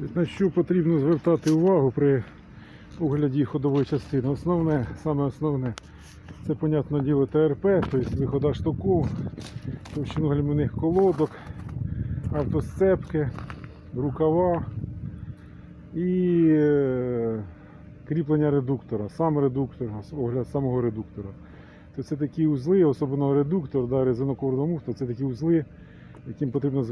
На що потрібно звертати увагу при огляді ходової частини? Основне, саме основне, це, понятне діло, ТРП, тобто вихода штоків, товщину гальмівних колодок, автосцепки, рукава і е, кріплення редуктора, сам редуктор, огляд самого редуктора. То це такі узли, особливо редуктор, да, резинокордова муфта, це такі узли, яким потрібно,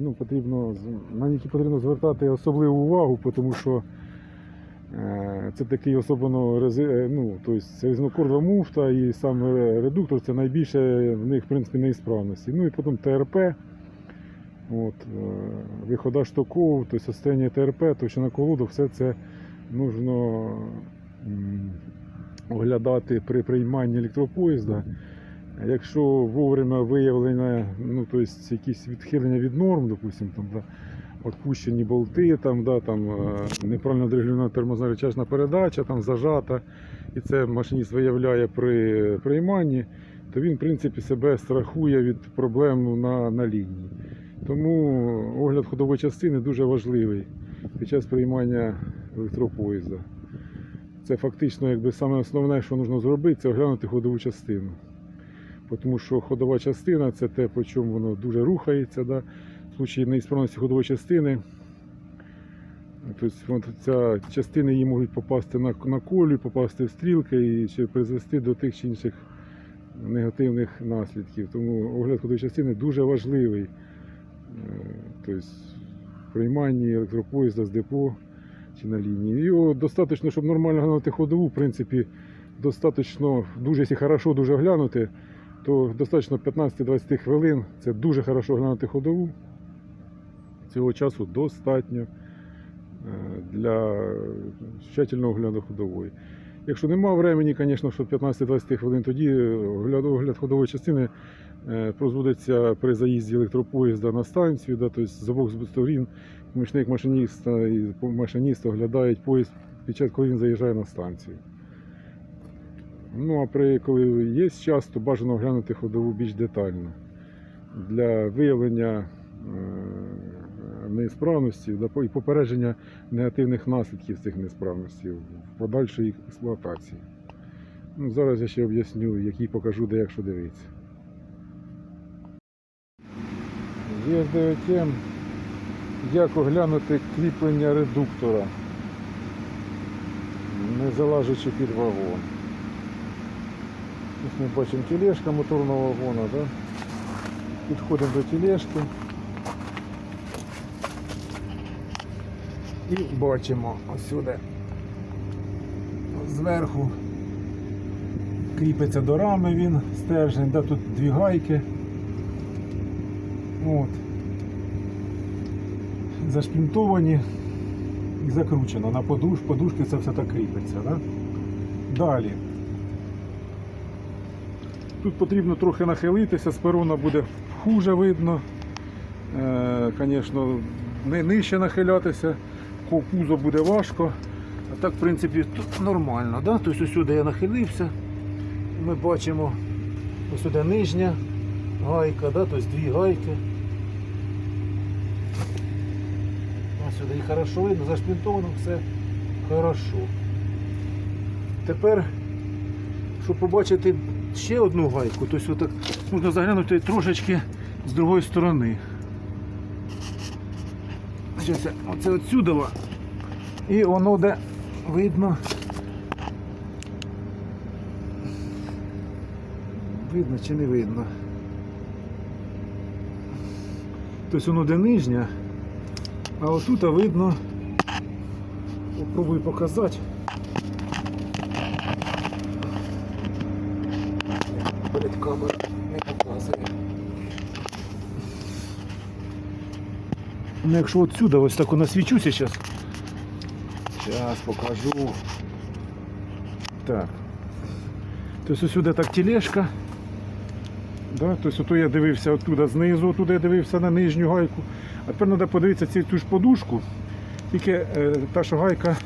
ну, потрібно, на які потрібно звертати особливу увагу, тому що е, це такий особливо е, ну, різнокордова муфта і сам редуктор це найбільше в них в принципі неісправності. Ну і потім ТРП, от, е, вихода штоков, тобто состояння ТРП, товщина колодок, все це м, оглядати при прийманні електропоїзда. Якщо вовремя виявлено ну, то есть якісь відхилення від норм, допустим, там, да, відпущені болти, там, да, там, е, неправильно дерегульована тормозна речашна передача, там, зажата, і це машиніст виявляє при прийманні, то він в принципі себе страхує від проблем на, на лінії. Тому огляд ходової частини дуже важливий під час приймання електропоїзда. Це фактично якби саме основне, що потрібно зробити, це оглянути ходову частину. Тому що ходова частина це те, по чому воно дуже рухається. Да? В случаї неісправності ходової частини. Тобто ця частини її можуть попасти на, на колію, попасти в стрілки і ще призвести до тих чи інших негативних наслідків. Тому огляд ходової частини дуже важливий. Е, Тобто в електропоїзда з депо чи на лінії. Його достатньо, щоб нормально глянути ходову, в принципі, достатньо, дуже якщо хорошо дуже глянути, то достатньо 15-20 хвилин. Це дуже хорошо глянути ходову. Цього часу достатньо е, для тщательного огляду ходової. Якщо немає времени, звісно, що 15-20 хвилин, тоді огляд, ходової частини е, розводиться при заїзді електропоїзда на станцію, да, тобто з обох сторін помічник машиніста і машиніст оглядають поїзд під час, коли він заїжджає на станцію. Ну, а при, коли є час, то бажано оглянути ходову більш детально для виявлення е, неісправності і попередження негативних наслідків цих неісправностей в подальшій експлуатації. Ну, зараз я ще об'ясню, які покажу, де як що дивитися. Є 9М. Як оглянути кріплення редуктора, не залажучи під вагон. Ось ми бачимо тележка моторного вагона, да? підходимо до тележки і бачимо ось сюди зверху кріпиться до рами він стержень, да? тут дві гайки. От. Зашпінтовані і закручено на подуш, подушки це все так кріпиться. Да? Далі. Тут потрібно трохи нахилитися, з перона буде хуже видно. Звісно, не нижче нахилятися, ко кузов буде важко. А так, в принципі, нормально. Да? Тобто сюди я нахилився. Ми бачимо ось сюди нижня гайка, да? тобто дві гайки. Ось сюди і хорошо видно, зашпінтовано все хорошо. Тепер, щоб побачити ще одну гайку, тобто отак можна заглянути трошечки з другої сторони. Щас оце отсюди. І воно де видно. Видно чи не видно? Тобто воно де нижня, а отут видно, попробую показати. Не показує. Ну, якщо отсюда ось так насвічуся зараз. Зараз покажу. Так. Тобто сюди так тележка. Да? Тобто ото я дивився оттуда знизу, туди я дивився на нижню гайку. А тепер треба подивитися цю, цю ж подушку. Тільки е, та що гайка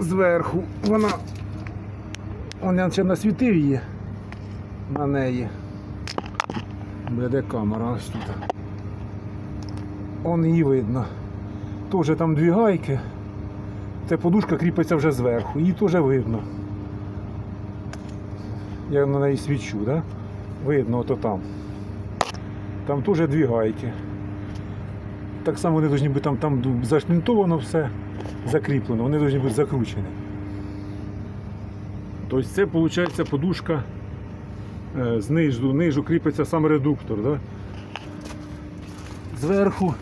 зверху. Вона. Он я ще насвітив її на неї. Буде камера ось тут. Он її видно. Теж там дві гайки. Ця подушка кріпиться вже зверху. Її теж видно. Я на неї свічу, да? Видно, ото там. Там теж дві гайки. Так само вони повинні бути там, там зашлінтовано все, закріплено, вони повинні бути закручені. Тобто це виходить подушка е, знизу, нижу кріпиться сам редуктор. Да? Зверху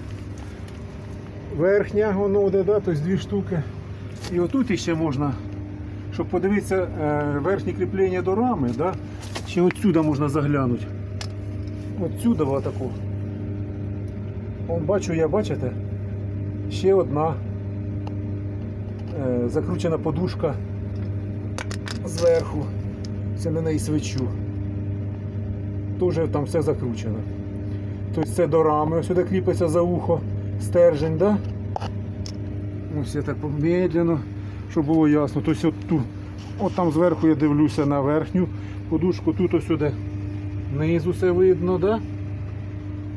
верхня воно де, да? тобто дві штуки. І отут ще можна, щоб подивитися е, верхнє кріплення до рами, да? ще отсюди можна заглянути. Отсюди отаку. Вон бачу я, бачите? Ще одна е, закручена подушка зверху. Це на неї свечу. Теж там все закручено. Тобто це до рами, ось сюди кріпиться за ухо стержень, да? Ось я так медленно, щоб було ясно. Тобто от, ту, от там зверху я дивлюся на верхню подушку, тут ось сюди знизу все видно, да?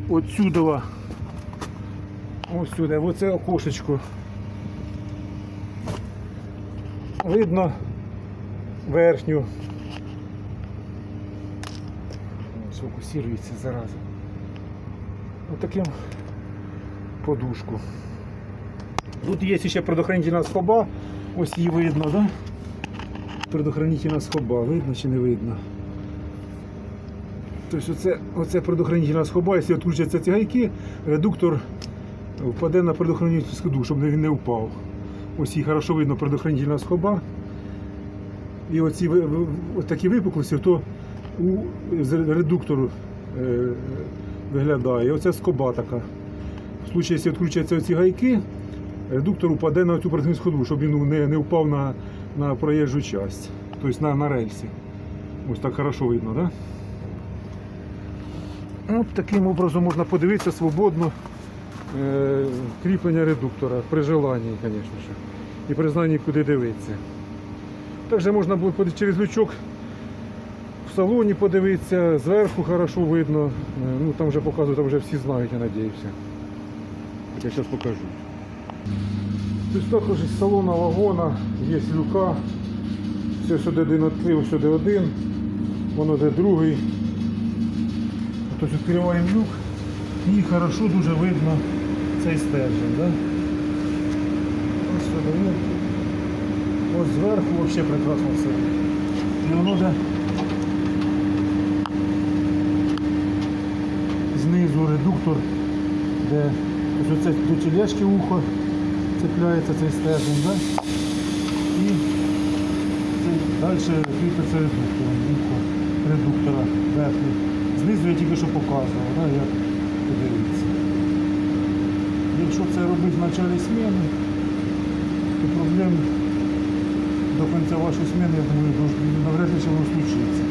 Отсюди ось сюди, оце окошечко. Видно верхню. Фокусирується зараза. Отаким подушку. Тут є ще предохранительна скоба, ось її видно, да? Предохранительна скоба, видно чи не видно? Тобто оце, оце предохранительна скоба, якщо відключаться ці гайки, редуктор впаде на предохранительну скобу, щоб він не впав. Ось її хорошо видно предохранительна скоба. І оці такі випуклості, то з редуктору е, виглядає. Оце скоба така. В случаї, якщо відключаться ці гайки, редуктор упаде на цю скобу, щоб він не, не впав на, на проїжджу часть, тобто на, на рельсі. Ось так хорошо видно, так? Да? От таким образом можна подивитися свободно е, кріплення редуктора при желанні, звісно. І при знанні, куди дивитися. Також можна було через лючок в салоні подивитися, зверху хорошо видно. Е, Ну там вже показують, там вже всі знають, я надіюся. Я зараз покажу. Тобто також із салона вагона є люка. Все сюди один відкрив, сюди один, воно де другий. Тобто відкриваємо люк і хорошо дуже видно цей стержень. Да? Ось сюди. Ось зверху взагалі прекрасно все. І воно де знизу редуктор, де оце до тележки ухо цепляється цей стержень, да? і далі кріпиться редуктором, ухо редуктора верхній. Знизу я тільки що показував, да, як подивитися. Якщо це робити в початку зміни, то проблем до кінця вашої зміни, я думаю, навряд ли що воно случиться.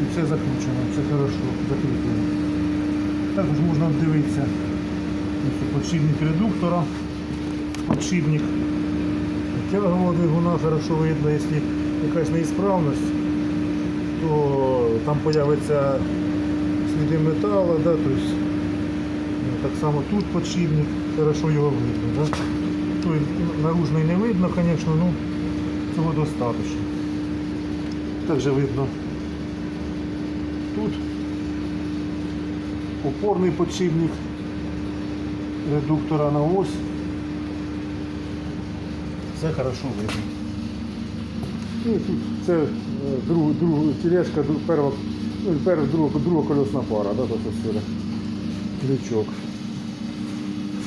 І все закручено, все хорошо, закріплено. Також можна дивитися подшипник редуктора, подшипник тягового двигуна хорошо видно, якщо якась неісправність, то там з'явиться сліди металу, да, то ну, так само тут подшипник, хорошо його видно. Да? Той наружний не видно, звісно, ну цього достатньо. Також видно тут опорний подшипник редуктора на ось. Все хорошо видно. І тут це е, друг, друг, тележка перва, ну, друга, друга колесна пара, да, ось сюди. Лючок.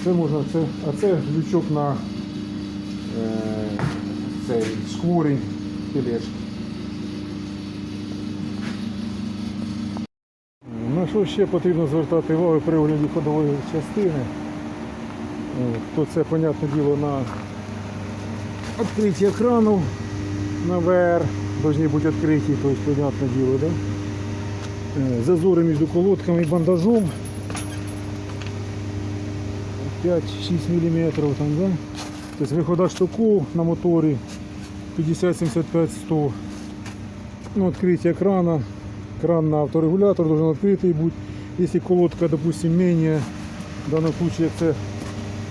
Це можна, це, а це лючок на е, цей шкворень тележки. На що ще потрібно звертати увагу при огляді ходової частини? Е, То це, понятне діло, на відкриття екрану на VR повинні бути відкриті, тобто, понятне діло, да? Е, Зазори між колодками і бандажом 5-6 мм там, да? Тобто вихода штуку на моторі 50-75-100 ну, открытие экрана Кран на авторегулятор должен открытый быть. Если колодка, допустим, менее В даному випадку це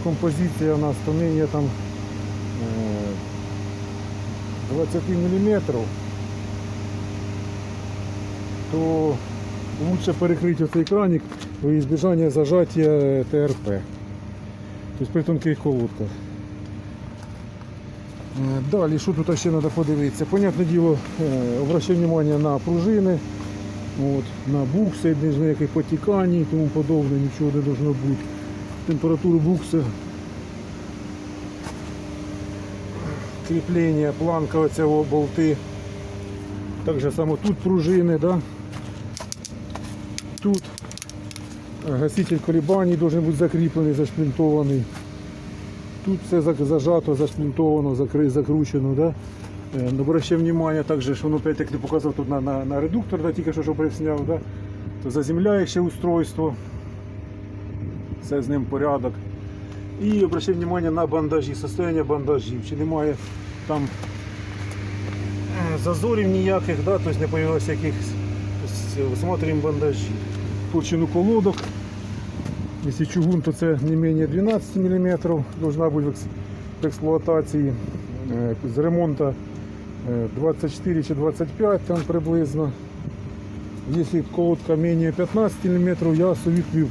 композиція у нас то не є там е, 20 мм, то лучше перекрити цей краник во избежание зажаття ТРП. Тобто при тонких колодках. Е, Далі, що тут ще треба подивитися? Понятне діло, е, обращаю увагу на пружини, от, на букси, без ніяких потікань і тому подобне, нічого не должно бути. Температуру букси, кріплення, планка оцього болти. Так же само тут пружини, да? тут е, гаситель колебаний должен бути закріплений, зашплінтований. Тут все зажато, зашплінтовано, закручено. Да? Е, Обращаю внимание також, що воно опять як не показав тут на, на, на редуктор, да, тільки що, що присняв, да? то заземляюче устройство. Все з ним порядок. І обращаю внимание на бандажі, состояние бандажів. Чи немає там е, зазорів ніяких, да? тобто не появилося якихось. Смотрим бандажі. Толщину колодок. Якщо чугун, то це не менше 12 мм должна бути в експлуатації. Е, З ремонту 24 чи 25 там приблизно. Якщо колодка менше 15 мм, я советую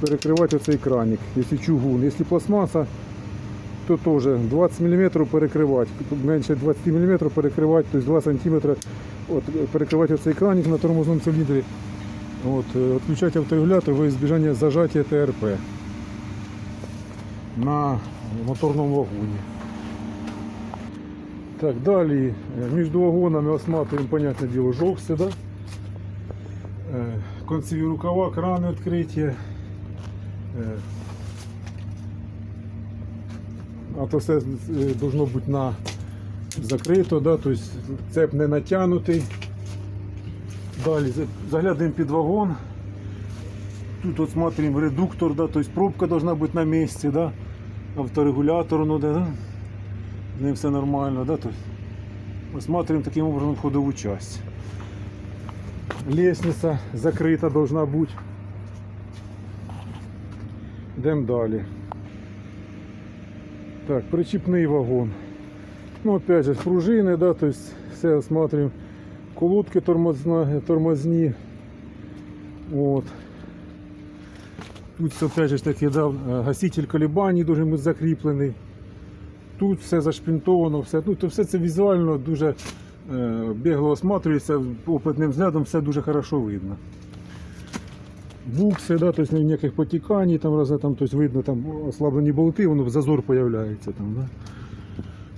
перекривати оцей краник, якщо чугун. Якщо пластмаса, то теж 20 мм перекривати, менше 20 мм перекривати, тобто 2 см перекривати оцей краник на тормозному циліндрі. От, е, відключати авторегулятор во избежание зажаття ТРП на моторному вагоні. Так, далі між вагонами осматриваємо, понятне діло, жовси, да? Е, Концеві рукава, крани відкриті. Е, А то все е, должно бути на закрито, да? тобто цеп не натягнутий. Далі за- заглядаємо під вагон. Тут от редуктор, да, то есть пробка должна быть на месте, да. Авторегулятор, ну да. Ним все нормально, да, то есть таким образом ходову часть. Лестница закрыта должна быть. Йдемо далі. Так, причіпний вагон. Ну, опять же, пружини, да, то есть все осматриваем. Колодки тормозні. От. Тут опять же таки да, гаситель колебаний дуже бути закріплений. Тут все зашпінтовано, все, ну, то все це візуально дуже е, бігло осматрюється, опитним взглядом все дуже хорошо видно. Букси, да, тобто ніяких потікань, там, раз, там, тобто видно там ослаблені болти, воно зазор з'являється. Там, да.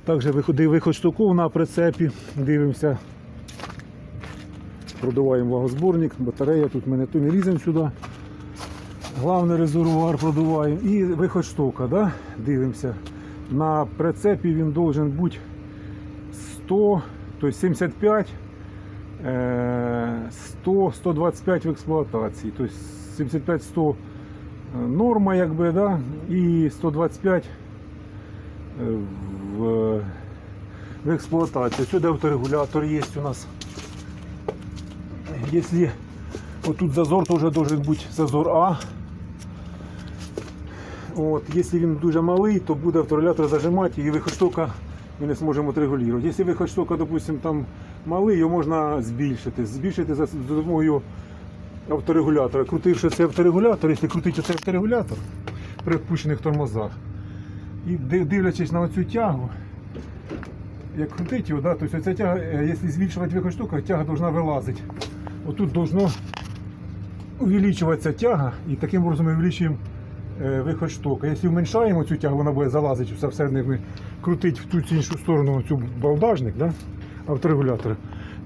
Також виходи, виход штуков на прицепі, дивимося. Продуваємо влагозборник, батарея, тут ми не, не ліземо сюди. Главний резервуар продуваємо і виход штока, да? дивимося. На прицепі він должен бути 100, тобто 75, е, 100, 125 в експлуатації. Тобто 75-100 норма, якби, да? і 125 е, в, в експлуатації. Сюди авторегулятор є у нас. Вот тут зазор тоже должен быть зазор А. От, якщо він дуже малий, то буде авторегулятор зажимати і виход штока ми не зможемо отрегулювати. Якщо виход штока, допустим, там малий, його можна збільшити. Збільшити за допомогою авторегулятора. Крутивши цей авторегулятор, якщо крутити цей авторегулятор при впущених тормозах, і дивлячись на цю тягу, як крутить його, да, то ця тяга, е, якщо збільшувати виход штука, тяга должна вилазити. Отут должно увеличуватися тяга, і таким образом ми увеличуємо виход штока. Якщо уменьшаємо цю тягу, вона буде залазити все крутить в ту чи іншу сторону цю балдажник, да, авторегулятора.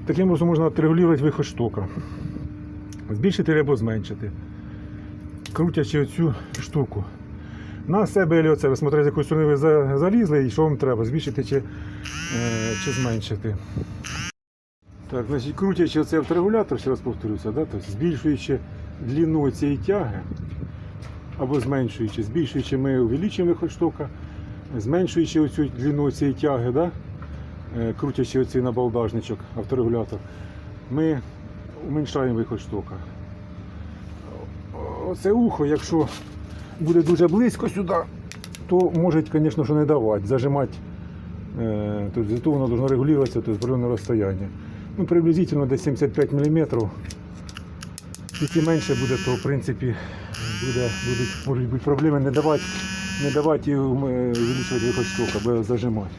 Таким образом можна отрегулювати виход штока. Збільшити або зменшити, крутячи оцю штуку. На себе або оце, ви смотрите, з якої сторони ви залізли і що вам треба, збільшити чи, е, чи зменшити. Так, значить, крутячи цей авторегулятор, ще раз повторюся, да, тобто збільшуючи длину цієї тяги, або зменшуючи. Збільшуючи, ми увеличуємо виход штока, зменшуючи оцю длину цієї тяги, да? Е, крутячи оцей набалдажничок, авторегулятор, ми уменьшаємо виход штока. Оце ухо, якщо буде дуже близько сюди, то може, звісно, що не давати, зажимати, тобто, зато воно повинно регулюватися то збройне розстояння. Ну, Приблизительно десь 75 мм. Якщо менше буде, то в принципі буде, будуть, можуть бути проблеми не давати не давати увеличувати виход штока, бо зажимати.